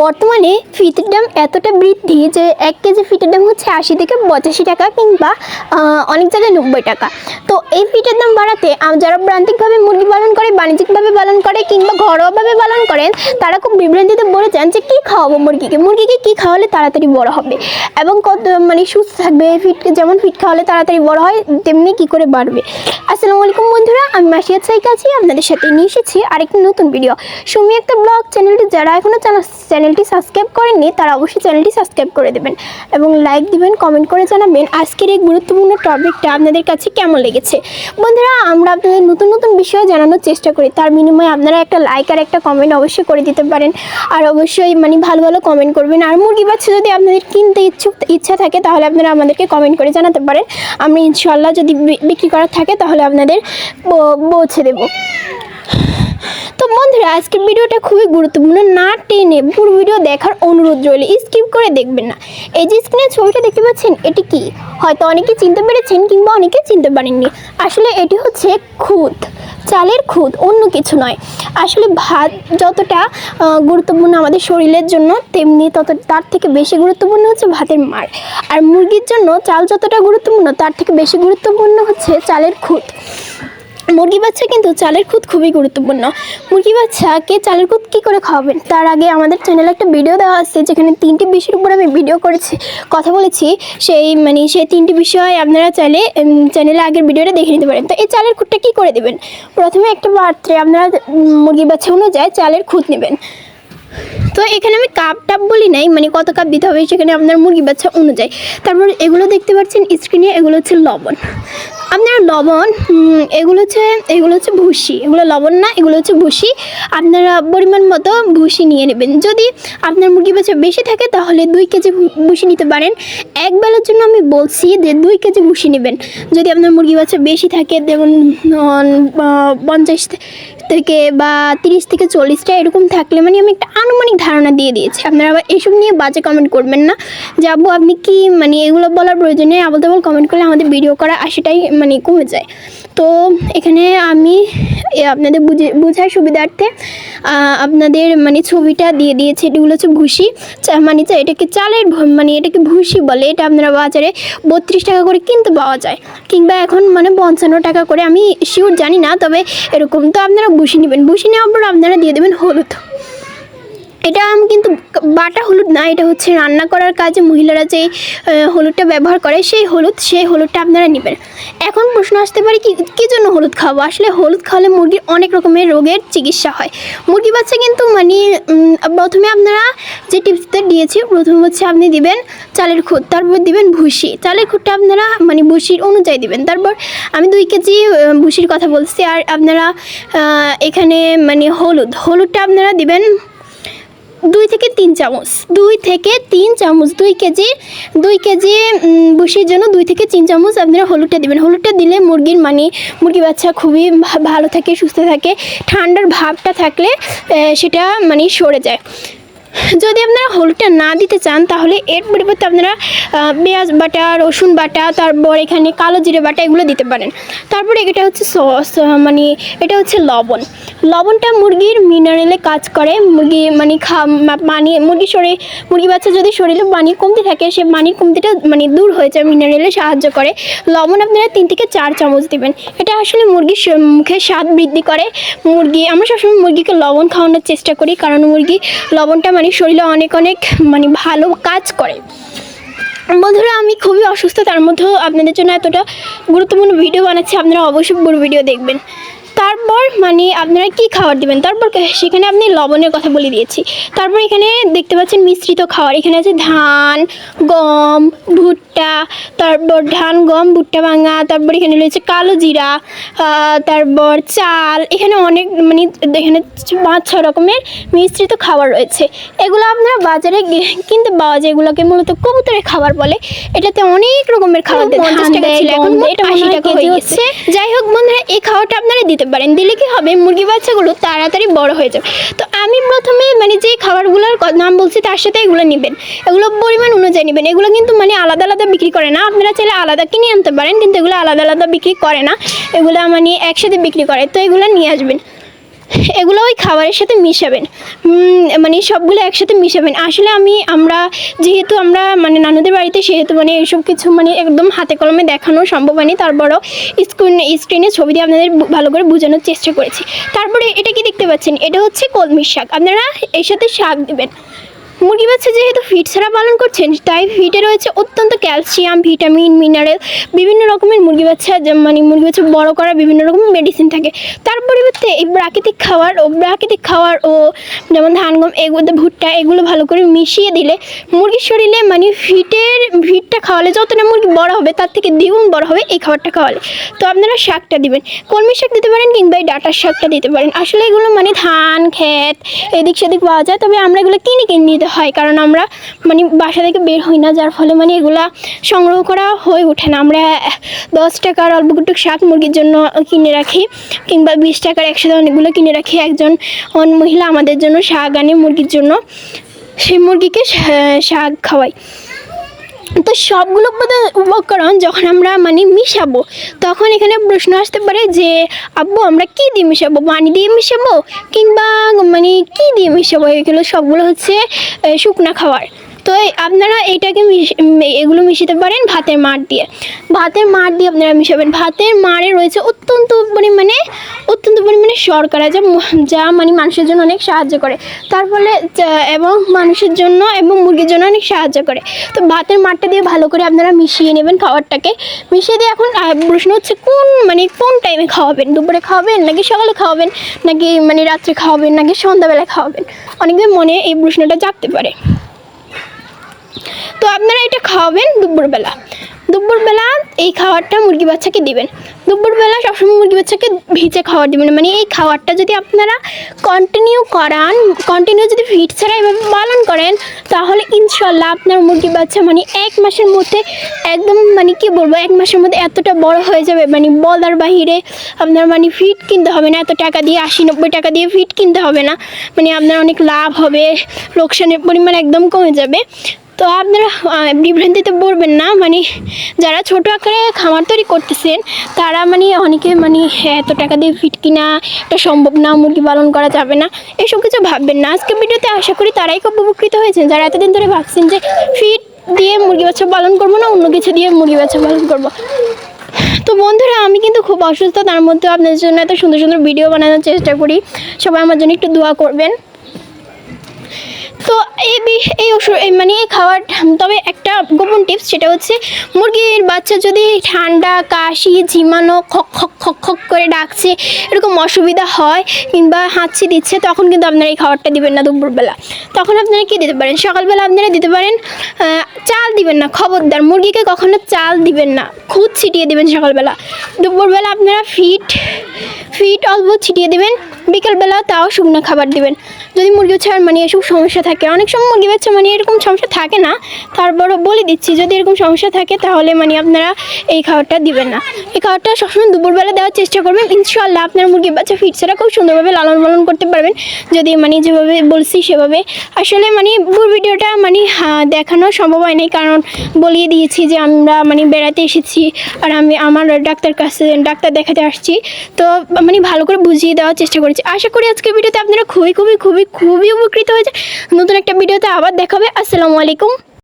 বর্তমানে ফিটের দাম এতটা বৃদ্ধি যে এক কেজি ফিটের দাম হচ্ছে আশি থেকে পঁচাশি টাকা কিংবা অনেক জায়গায় নব্বই টাকা। তো এই ফিটের দাম বাড়াতে যারা প্রান্তিকভাবে মুরগি পালন করে, বাণিজ্যিকভাবে পালন করে কিংবা ঘরোয়াভাবে পালন করেন, তারা খুব বিভ্রান্তিতে বলে যে কী খাওয়াবো মুরগিকে? মুরগিকে কী খাওয়ালে তাড়াতাড়ি বড় হবে? এবং কত মানে সুস্থ থাকবে ফিট যেমন ফিট খাওয়ালে তাড়াতাড়ি বড় হয়, তেমনি কী করে বাড়বে? আসসালামু আলাইকুম বন্ধুরা, আমি মাসিয়াত সাইক আছি, আপনাদের সাথে নিয়ে এসেছি আরেকটি নতুন ভিডিও সুমি একটা ব্লগ চ্যানেলটি, যারা এখনও চ্যানেলটি সাবস্ক্রাইব করেননি, তারা অবশ্যই চ্যানেলটি সাবস্ক্রাইব করে দেবেন এবং লাইক দিবেন, কমেন্ট করে জানাবেন আজকের এই গুরুত্বপূর্ণ টপিকটা আপনাদের কাছে কেমন লেগেছে। বন্ধুরা, আমরা আপনাদের নতুন নতুন বিষয় জানানোর চেষ্টা করি, তার বিনিময়ে আপনারা একটা লাইক আর একটা কমেন্ট অবশ্যই করে দিতে পারেন। আর অবশ্যই মানে ভালো ভালো কমেন্ট করবেন। আর মুরগি বাচ্চা যদি আপনাদের কিনতে ইচ্ছুক, ইচ্ছা থাকে, তাহলে আপনারা আমাদেরকে কমেন্ট করে জানাতে পারেন। আমরা ইনশাল্লাহ যদি বিক্রি করার থাকে, তাহলে আপনাদের পৌঁছে দেবো। তো বন্ধুরা, আজকের ভিডিওটা খুবই গুরুত্বপূর্ণ। না টেনে পুরো ভিডিও দেখার অনুরোধ রইল স্কিপ করে দেখবেন না। এই যে স্ক্রিনে ছবিটা দেখতে পাচ্ছেন, এটি কি? হয়তো অনেকে চিনতে পেরেছেন কিংবা অনেকে চিনতে পারেননি। আসলে এটি হচ্ছে খুদ চালের খুদ অন্য কিছু নয়। আসলে ভাত যতটা গুরুত্বপূর্ণ আমাদের শরীরের জন্য, তেমনি তত, তার থেকে বেশি গুরুত্বপূর্ণ হচ্ছে ভাতের মার। আর মুরগির জন্য চাল যতটা গুরুত্বপূর্ণ, তার থেকে বেশি গুরুত্বপূর্ণ হচ্ছে চালের খুদ মুরগি বাচ্চা কিন্তু চালের খুদ খুবই গুরুত্বপূর্ণ। মুরগি বাচ্চাকে চালের খুদ কী করে খাওয়াবেন? তার আগে আমাদের চ্যানেলে একটা ভিডিও দেওয়া আছে, যেখানে তিনটি বিষয়ের উপর আমি ভিডিও করেছি, কথা বলেছি। সেই মানে সেই তিনটি বিষয় আপনারা চাইলে চ্যানেলে আগের ভিডিওটা দেখে নিতে পারেন। তো এই চালের খুদটা কী করে দেবেন? প্রথমে একটা পাত্রে আপনারা মুরগি বাচ্চা অনুযায়ী চালের খুদ নেবেন। তো এখানে আমি কাপ টাপ বলি নাই মানে কত কাপ দিতে হবে সেখানে আপনার মুরগি বাচ্চা অনুযায়ী। তারপর এগুলো দেখতে পাচ্ছেন স্ক্রিনে এগুলো হচ্ছে লবণ। আপনার লবণ এগুলো হচ্ছে এগুলো হচ্ছে ভুসি। এগুলো লবণ না, এগুলো হচ্ছে ভুসি। আপনারা পরিমাণ মতো ভুসি নিয়ে নেবেন। যদি আপনার মুরগি বাচ্চা বেশি থাকে, তাহলে দুই কেজি ভুসি নিতে পারেন। এক বেলার জন্য আমি বলছি যে দুই কেজি ভুসি নেবেন। যদি আপনার মুরগি বাচ্চা বেশি থাকে যেমন পঞ্চাশ থেকে বা তিরিশ থেকে চল্লিশটা এরকম থাকলে মানে আমি একটা আনুমানিক ধারণা দিয়ে দিয়েছে। আপনারা আবার এসব নিয়ে বাজে কমেন্ট করবেন না। যে আব্বু, আপনি কি মানে এগুলো বলার প্রয়োজনে আবল তাবল কমেন্ট করলে আমাদের ভিডিও করা আশিটাই মানে কমে যায়। তো এখানে আমি আপনাদের বুঝে, বোঝার সুবিধার্থে আপনাদের মানে ছবিটা দিয়ে দিয়েছে। এগুলো হচ্ছে ভুসি মানে চা- এটাকে চালের মানে এটাকে ভুসি বলে। এটা আপনারা বাজারে বত্রিশ টাকা করে কিনতে পাওয়া যায়। কিংবা এখন মানে পঞ্চান্ন টাকা করে, আমি শিওর জানি না, তবে এরকম তো আপনারা ভুসি নেবেন। ভুসি নেওয়ার পর আপনারা দিয়ে দেবেন হলুদ। এটা আমি কিন্তু বাটা হলুদ না, এটা হচ্ছে রান্না করার কাজে মহিলারা যে হলুদটা ব্যবহার করে, সেই হলুদ, সেই হলুদটা আপনারা নেবেন। এখন প্রশ্ন আসতে পারে কি, কী জন্য হলুদ খাব? আসলে হলুদ খাওয়ালে মুরগির অনেক রকমের রোগের চিকিৎসা হয়। মুরগি বাচ্চা কিন্তু মানে প্রথমে আপনারা যে টিপসটা দিয়েছি, প্রথম হচ্ছে আপনি দিবেন চালের খুদ তারপর দিবেন ভুসি। চালের খুদটা আপনারা মানে ভুসির অনুযায়ী দিবেন। তারপর আমি দুই কেজি ভুসির কথা বলছি, আর আপনারা এখানে মানে হলুদ, হলুদটা আপনারা দিবেন দুই থেকে তিন চামচ। দুই থেকে তিন চামচ, দুই কেজি দুই কেজি বসির জন্য দুই থেকে তিন চামচ আপনারা হলুদটা দেবেন। হলুদটা দিলে মুরগির মানে মুরগি বাচ্চা খুবই ভালো থাকে, সুস্থ থাকে। ঠান্ডার ভাবটা থাকলে সেটা মানে সরে যায়। যদি আপনারা হলুদটা না দিতে চান, তাহলে এর পরিবর্তে আপনারা পেঁয়াজ বাটা, রসুন বাটা, তারপর এখানে কালো জিরে বাটা এগুলো দিতে পারেন। তারপরে এটা হচ্ছে সস মানে এটা হচ্ছে লবণ। লবণটা মুরগির মিনারেলে কাজ করে, মুরগি মানে খা পানি মুরগি শরীর, মুরগি বাচ্চা যদি শরীরে পানি কমতি থাকে, সে পানির কমতিটা মানে দূর হয়ে যায়, মিনারেলে সাহায্য করে। লবণ আপনারা তিন থেকে চার চামচ দিবেন। এটা আসলে মুরগির মুখে স্বাদ বৃদ্ধি করে। মুরগি, আমরা সবসময় মুরগিকে লবণ খাওয়ানোর চেষ্টা করি, কারণ মুরগি লবণটা মানে শরীরে অনেক অনেক মানে ভালো কাজ করে। বন্ধুরা, আমি খুবই অসুস্থ, তার মধ্যেও আপনাদের জন্য এতটা গুরুত্বপূর্ণ ভিডিও বানাচ্ছি, আপনারা অবশ্যই পুরো ভিডিও দেখবেন। তারপর মানে আপনারা কি খাবার দিবেন? তারপর সেখানে আপনি লবণের কথা বলে দিয়েছি। তারপর এখানে দেখতে পাচ্ছেন মিশ্রিত খাবার। এখানে আছে ধান গম ভুট্টা তারপর ধান গম ভুট্টা ভাঙা তারপর এখানে রয়েছে কালো জিরা তারপর চাল। এখানে অনেক মানে এখানে পাঁচ ছ রকমের মিশ্রিত খাবার রয়েছে। এগুলো আপনারা বাজারে কিনতে পাওয়া যায়। এগুলোকে মূলত কবুতরের খাবার বলে। এটাতে অনেক রকমের খাবার দেয়। এখন এটা আশি টাকা হয়ে গেছে। যাই হোক বন্ধুরা এই খাবারটা আপনারা দিতে পারেন দিলে কি হবে? মুরগি বাচ্চাগুলো তাড়াতাড়ি বড় হয়ে যাবে। তো আমি প্রথমে মানে যে খাবারগুলোর নাম বলছি, তার সাথে এগুলো নেবেন। এগুলো পরিমাণ অনুযায়ী নেবেন। এগুলো কিন্তু মানে আলাদা আলাদা বিক্রি করে না। আপনারা চাইলে আলাদা কিনে আনতে পারেন, কিন্তু এগুলো আলাদা আলাদা বিক্রি করে না। এগুলো মানে একসাথে বিক্রি করে। তো এগুলো নিয়ে আসবেন। এগুলো ওই খাবারের সাথে মিশাবেন। মানে সবগুলো একসাথে মিশাবেন। আসলে আমি, আমরা যেহেতু আমরা মানে নানুদের বাড়িতে সেহেতু মানে এইসব কিছু মানে একদম হাতে কলমে দেখানো সম্ভব হয়নি। তারপরও স্ক্রিন স্ক্রিনে ছবি দিয়ে আপনাদের ভালো করে বোঝানোর চেষ্টা করেছি। তারপরে এটা কি দেখতে পাচ্ছেন? এটা হচ্ছে কলমির শাক। আপনারা এর সাথে শাক দেবেন। মুরগি বাচ্চা যেহেতু ফিট ছাড়া পালন করছেন, তাই ফিটে রয়েছে অত্যন্ত ক্যালসিয়াম ভিটামিন মিনারেল বিভিন্ন রকমের মুরগি বাচ্চা মানে মুরগি বাচ্চা বড় করা বিভিন্ন রকমের মেডিসিন থাকে। তার পরিবর্তে এই প্রাকৃতিক খাবার ও প্রাকৃতিক খাবার ও যেমন ধান, গম এগুলো ভুট্টা, এগুলো ভালো করে মিশিয়ে দিলে মুরগির শরীরে মানে ফিটের ফিটটা খাওয়ালে যতটা মুরগি বড় হবে, তার থেকে দ্বিগুণ বড় হবে এই খাবারটা খাওয়ালে। তো আপনারা শাকটা দিবেন। কলমি শাক দিতে পারেন কিংবা এই ডাটার শাকটা দিতে পারেন। আসলে এগুলো মানে ধান, ক্ষেত এদিক সেদিক পাওয়া যায়, তবে আমরা এগুলো কিনে কিনে নিতে হয়, কারণ আমরা মানে বাসা থেকে বের হই না, যার ফলে মানে এগুলা সংগ্রহ করা হয়ে ওঠে না। আমরা দশ টাকার অল্প কুটুক শাক মুরগির জন্য কিনে রাখি, কিংবা বিশ টাকার একসাথে অনেকগুলো কিনে রাখি। একজন অন মহিলা আমাদের জন্য শাক আনে মুরগির জন্য। সেই মুরগিকে শাক খাওয়াই। তো সবগুলো উপকরণ যখন আমরা মানে মিশাবো, তখন এখানে প্রশ্ন আসতে পারে যে, আব্বু, আমরা কি দিয়ে মিশাবো? পানি দিয়ে মিশাবো? কিংবা মানে কি দিয়ে মিশাবো? এগুলো সবগুলো হচ্ছে শুকনা খাবার। তো আপনারা এইটাকে এগুলো মিশাতে পারেন ভাতের মার দিয়ে। ভাতের মার দিয়ে আপনারা মিশাবেন। ভাতের মারে রয়েছে অত্যন্ত পরিমাণে অত্যন্ত পরিমাণে শর্করা, যা যা মানে মানুষের জন্য অনেক সাহায্য করে। তার ফলে এবং মানুষের জন্য এবং মুরগির জন্য অনেক সাহায্য করে। তো ভাতের মারটা দিয়ে ভালো করে আপনারা মিশিয়ে নেবেন খাবারটাকে। মিশিয়ে দিয়ে এখন প্রশ্ন হচ্ছে কোন মানে কোন টাইমে খাওয়াবেন? দুপুরে খাওয়াবেন নাকি সকালে খাওয়াবেন? নাকি মানে রাত্রে খাওয়াবেন নাকি সন্ধ্যাবেলা খাওয়াবেন? অনেকের মনে এই প্রশ্নটা জাগতে পারে। তো আপনারা এটা খাওয়াবেন দুপুরবেলা দুপুরবেলা এই খাবারটা মুরগি বাচ্চাকে দিবেন। দুপুরবেলা সবসময় মুরগি বাচ্চাকে ভিজে খাবার দিবেন। মানে এই খাবারটা যদি আপনারা কন্টিনিউ করান কন্টিনিউ যদি ফিট ছাড়া এভাবে পালন করেন, তাহলে ইনশাল্লাহ আপনার মুরগি বাচ্চা মানে এক মাসের মধ্যে একদম মানে কি বলব, এক মাসের মধ্যে এতটা বড় হয়ে যাবে। মানে বলার বাহিরে আপনার মানে ফিট কিনতে হবে না। এত টাকা দিয়ে, আশি, নব্বই টাকা দিয়ে ফিট কিনতে হবে না। মানে আপনার অনেক লাভ হবে, লোকসানের পরিমাণ একদম কমে যাবে। তো আপনারা বিভ্রান্তিতে পড়বেন না মানে যারা ছোট আকারে খামার তৈরি করতেছেন, তারা মানে অনেকে মানে এত টাকা দিয়ে ফিট কিনা, এটা সম্ভব না, মুরগি পালন করা যাবে না, এসব কিছু ভাববেন না। আজকে ভিডিওতে আশা করি তারাই খুব উপকৃত হয়েছেন, যারা এতদিন ধরে ভাবছেন যে ফিট দিয়ে মুরগি বাচ্চা পালন করব না, অন্য কিছু দিয়ে মুরগি বাচ্চা পালন করব। তো বন্ধুরা, আমি কিন্তু খুব অসুস্থ, তার মধ্যে আপনাদের জন্য এত সুন্দর সুন্দর ভিডিও বানানোর চেষ্টা করি। সবাই আমার জন্য একটু দোয়া করবেন। তো এই এই ওষুধ মানে এই খাওয়ার তবে একটা গোপন টিপস সেটা হচ্ছে মুরগির বাচ্চা যদি ঠান্ডা, কাশি, ঝিমানো, খক খক খক খক করে ডাকছে, এরকম অসুবিধা হয় কিংবা হাঁচি দিচ্ছে, তখন কিন্তু আপনারা এই খাবারটা দিবেন না দুপুরবেলা। তখন আপনারা কি দিতে পারেন? সকালবেলা আপনারা দিতে পারেন চাল দিবেন না, খবরদার। মুরগিকে কখনো চাল দিবেন না খুদ ছিটিয়ে দিবেন সকালবেলা। দুপুরবেলা আপনারা ফিট ফিট অল্প ছিটিয়ে দেবেন বিকেলবেলা তাও শুকনো খাবার দিবেন। যদি মুরগি ছাড় মানে এসব সমস্যা থাকে, অনেক সময় মুরগি বাচ্চা মানে এরকম সমস্যা থাকে না। তারপরও বলে দিচ্ছি, যদি এরকম সমস্যা থাকে তাহলে মানে আপনারা এই খাবারটা দিবেন না। এই খাবারটা সবসময় দুপুরবেলা দেওয়ার চেষ্টা করবেন। ইনশাল্লাহ আপনার মুরগি বাচ্চা ফিট ছাড়া খুব সুন্দরভাবে লালন পালন করতে পারবেন। যদি মানে যেভাবে বলছি সেভাবে। আসলে মানে পুরো ভিডিওটা মানে দেখানো সম্ভব হয় নাই। কারণ বলিয়ে দিয়েছি যে আমরা মানে বেড়াতে এসেছি আর আমি আমার ডাক্তার কাছে, ডাক্তার দেখাতে আসছি। তো মানে ভালো করে বুঝিয়ে দেওয়ার চেষ্টা করেছি। আশা করি আজকে ভিডিওতে আপনারা খুবই খুবই খুবই খুবই উপকৃত হয়েছে নতুন একটা ভিডিওতে আবার দেখাবে। আসসালামু আলাইকুম।